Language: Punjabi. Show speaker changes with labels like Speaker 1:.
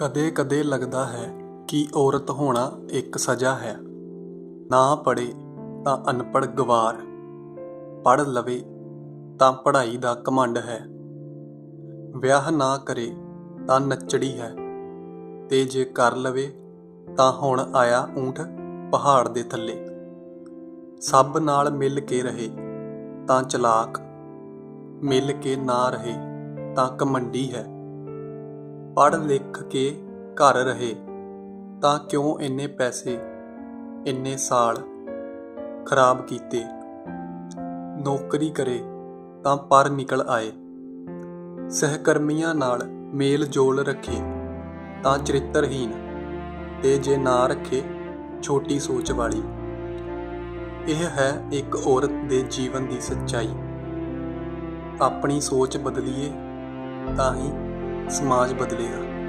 Speaker 1: ਕਦੇ-ਕਦੇ ਲੱਗਦਾ ਹੈ ਕਿ ਔਰਤ ਹੋਣਾ ਇੱਕ ਸਜ਼ਾ ਹੈ। ਨਾ ਪੜ੍ਹੇ, ਤਾਂ ਅਨਪੜ੍ਹ ਗਵਾਰ। ਪੜ੍ਹ ਲਵੇ, ਤਾਂ ਪੜ੍ਹਾਈ ਦਾ ਘਮੰਡ ਹੈ। ਵਿਆਹ ਨਾ ਕਰੇ, ਤਾਂ ਨੱਚੜੀ ਹੈ। ਤੇ ਜੇ ਕਰ ਲਵੇ, ਤਾਂ ਹੁਣ ਆਇਆ ਊਂਠ ਪਹਾੜ ਦੇ ਥੱਲੇ। ਸਭ ਨਾਲ ਮਿਲ ਕੇ ਰਹੇ, ਤਾਂ ਚਲਾਕ। ਮਿਲ ਕੇ ਨਾ ਰਹੇ, ਤਾਂ ਕਮੰਡੀ ਹੈ। ਪੜ੍ਹ ਲਿਖ ਕੇ ਘਰ ਰਹੇ, ਤਾਂ ਕਿਉਂ ਇੰਨੇ ਪੈਸੇ, ਇੰਨੇ ਸਾਲ ਖਰਾਬ ਕੀਤੇ? ਨੌਕਰੀ ਕਰੇ ਤਾਂ ਪਰ ਨਿਕਲ ਆਏ। ਸਹਿਕਰਮੀਆਂ ਨਾਲ ਮੇਲ ਜੋਲ ਰੱਖੇ ਤਾਂ ਚਰਿੱਤਰਹੀਨ ਤੇ ਜੇ ਨਾ ਰੱਖੇ ਛੋਟੀ ਸੋਚ ਵਾਲੀ। ਇਹ ਹੈ ਇੱਕ ਔਰਤ ਦੇ ਜੀਵਨ ਦੀ ਸੱਚਾਈ। ਆਪਣੀ ਸੋਚ ਬਦਲੀਏ ਤਾਂ ਹੀ ਸਮਾਜ ਬਦਲੇਗਾ